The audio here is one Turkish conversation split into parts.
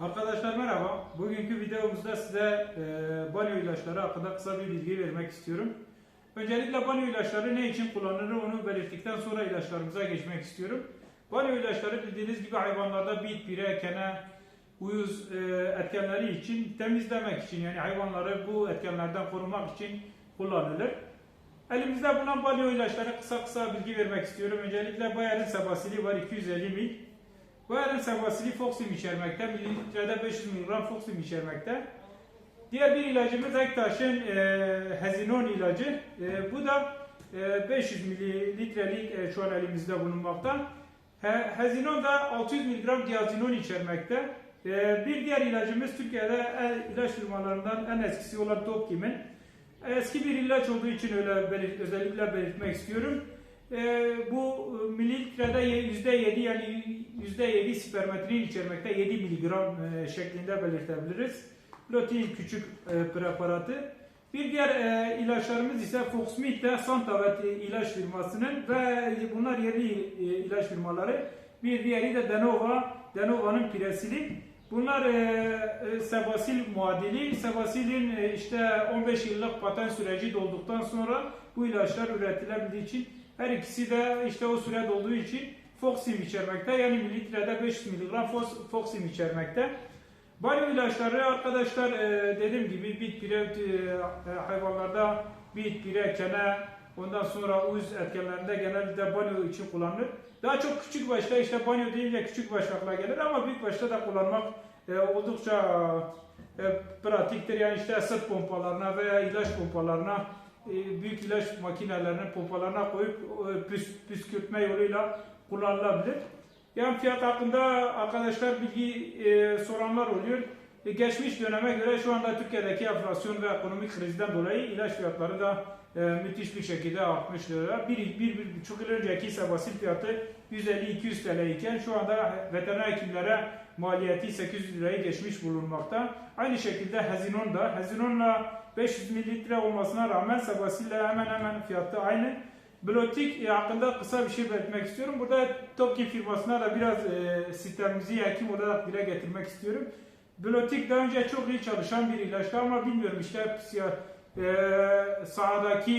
Arkadaşlar merhaba. Bugünkü videomuzda size e, banyo ilaçları hakkında kısa bir bilgi vermek istiyorum. Öncelikle banyo ilaçları ne için kullanılır onu belirttikten sonra ilaçlarımıza geçmek istiyorum. Banyo ilaçları bildiğiniz gibi hayvanlarda bit, pire, kene, uyuz e, etkenleri için temizlemek için yani hayvanları bu etkenlerden korumak için kullanılır. Elimizde bulunan banyo ilaçları kısa kısa bilgi vermek istiyorum. Öncelikle Bayer'in Sabasili var 250 ml. Bayer'in Sabasili Foxim içermekte. Mililitrede 500 mg Foxim içermekte. Diğer bir ilacımız Ektaş'ın e, Hezinon ilacı. E, bu da e, 500 mililitrelik e, şu an elimizde bulunmakta. He, Hezinon da 600 mg diazinon içermekte. E, bir diğer ilacımız Türkiye'de en, ilaç firmalarından en eskisi olan Topkim'in. Eski bir ilaç olduğu için öyle belir- özellikle belirtmek istiyorum. E, bu mililitrede %7 yani %7 spermetrin içermekte 7 miligram e, şeklinde belirtebiliriz. Protein küçük e, preparatı. Bir diğer e, ilaçlarımız ise Foxmit de Santavet ilaç firmasının ve bunlar yerli e, ilaç firmaları. Bir diğeri de Denova, Denova'nın piresili. Bunlar e, e, Sebasil muadili. Sebasil'in e, işte 15 yıllık patent süreci dolduktan sonra bu ilaçlar üretilebildiği için her ikisi de işte o süre dolduğu için Foxim içermekte. Yani mililitrede 500 mg Fox- Foxim içermekte. Banyo ilaçları arkadaşlar e, dediğim gibi bit pire e, hayvanlarda bit pire kene ondan sonra uz etkenlerinde genelde banyo için kullanılır. Daha çok küçük başta işte banyo deyince küçük baş gelir ama büyük başta da kullanmak e, oldukça e, pratiktir. Yani işte sırt pompalarına veya ilaç pompalarına e, büyük ilaç makinelerinin pompalarına koyup e, püs, püskürtme yoluyla kullanılabilir. Yani fiyat hakkında arkadaşlar bilgi e, soranlar oluyor. E, geçmiş döneme göre şu anda Türkiye'deki enflasyon ve ekonomik krizden dolayı ilaç fiyatları da e, müthiş bir şekilde artmış durumda. Bir, bir, bir buçuk yıl önceki sebasil fiyatı 150-200 TL iken şu anda veteriner hekimlere maliyeti 800 lirayı geçmiş bulunmakta. Aynı şekilde Hezinon da, Hezinon'la 500 mililitre olmasına rağmen Sebasil'le hemen hemen fiyatı aynı. Blotik e, hakkında kısa bir şey belirtmek istiyorum. Burada Topkin firmasına da biraz e, sistemimizi hekim olarak dile getirmek istiyorum. Blotik daha önce çok iyi çalışan bir ilaçtı ama bilmiyorum işte e, sahadaki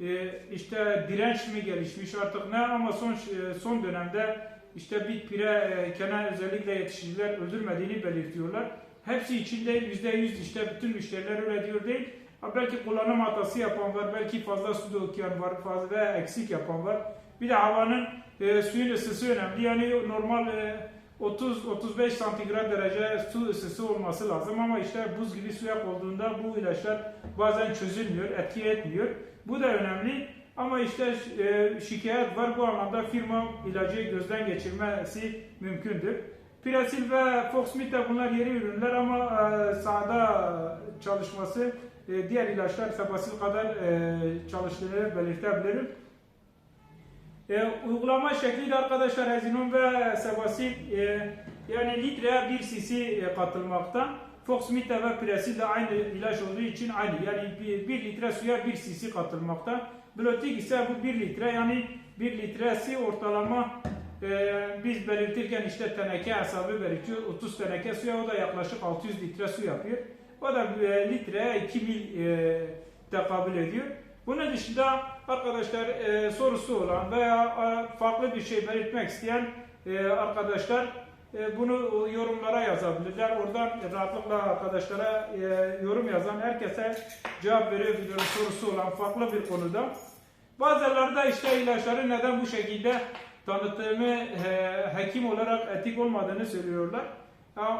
e, e, işte direnç mi gelişmiş artık ne ama son e, son dönemde işte bit pire e, kenar özellikle yetiştiriciler öldürmediğini belirtiyorlar. Hepsi için değil yüzde yüz işte bütün müşteriler öyle diyor değil. Ha, belki kullanım hatası yapan var, belki fazla su döküyen var, fazla eksik yapan var. Bir de havanın e, suyun ısısı önemli. Yani normal e, 30-35 santigrat derece su ısısı olması lazım ama işte buz gibi suya olduğunda bu ilaçlar bazen çözülmüyor, etki etmiyor. Bu da önemli. Ama işte e, şikayet var bu anlamda firma ilacı gözden geçirmesi mümkündür. Pirasil ve Foxmit de bunlar yeni ürünler ama e, sahada çalışması e, diğer ilaçlar Sebasil kadar çalıştığını belirtebilirim. E, uygulama şekli de arkadaşlar Hezinon ve Sebasil e, yani litreye 1 cc e, katılmakta. Foxmit ve Pirasil de aynı ilaç olduğu için aynı. Yani 1 litre suya 1 cc katılmakta. Blotik ise bu 1 litre yani 1 litresi ortalama e, biz belirtirken işte teneke hesabı belirtiyor. 30 teneke suya o da yaklaşık 600 litre su yapıyor. O da e, litreye 2 mil e, tekabül ediyor. Bunun dışında arkadaşlar e, sorusu olan veya e, farklı bir şey belirtmek isteyen e, arkadaşlar e, bunu yorumlara yazabilirler. Oradan rahatlıkla arkadaşlara e, yorum yazan herkese cevap verebiliyorum sorusu olan farklı bir konuda. Bazıları da işte ilaçları neden bu şekilde tanıttığımı e, hekim olarak etik olmadığını söylüyorlar.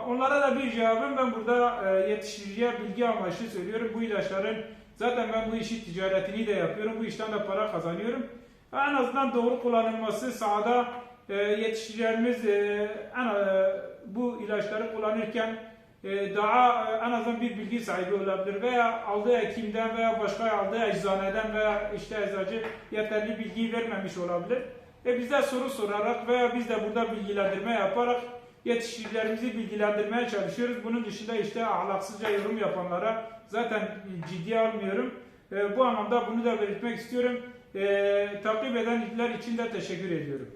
Onlara da bir cevabım ben burada e, yetiştiriciye bilgi amaçlı söylüyorum. Bu ilaçların zaten ben bu işi ticaretini de yapıyorum. Bu işten de para kazanıyorum. En azından doğru kullanılması sahada e, yetiştiricilerimiz e, en, e, bu ilaçları kullanırken e, daha e, en azından bir bilgi sahibi olabilir veya aldığı hekimden veya başka aldığı eczaneden veya işte eczacı yeterli bilgiyi vermemiş olabilir. E biz de soru sorarak veya biz de burada bilgilendirme yaparak yetiştiricilerimizi bilgilendirmeye çalışıyoruz. Bunun dışında işte ahlaksızca yorum yapanlara zaten ciddiye almıyorum. E, bu anlamda bunu da belirtmek istiyorum. E, takip edenler için de teşekkür ediyorum.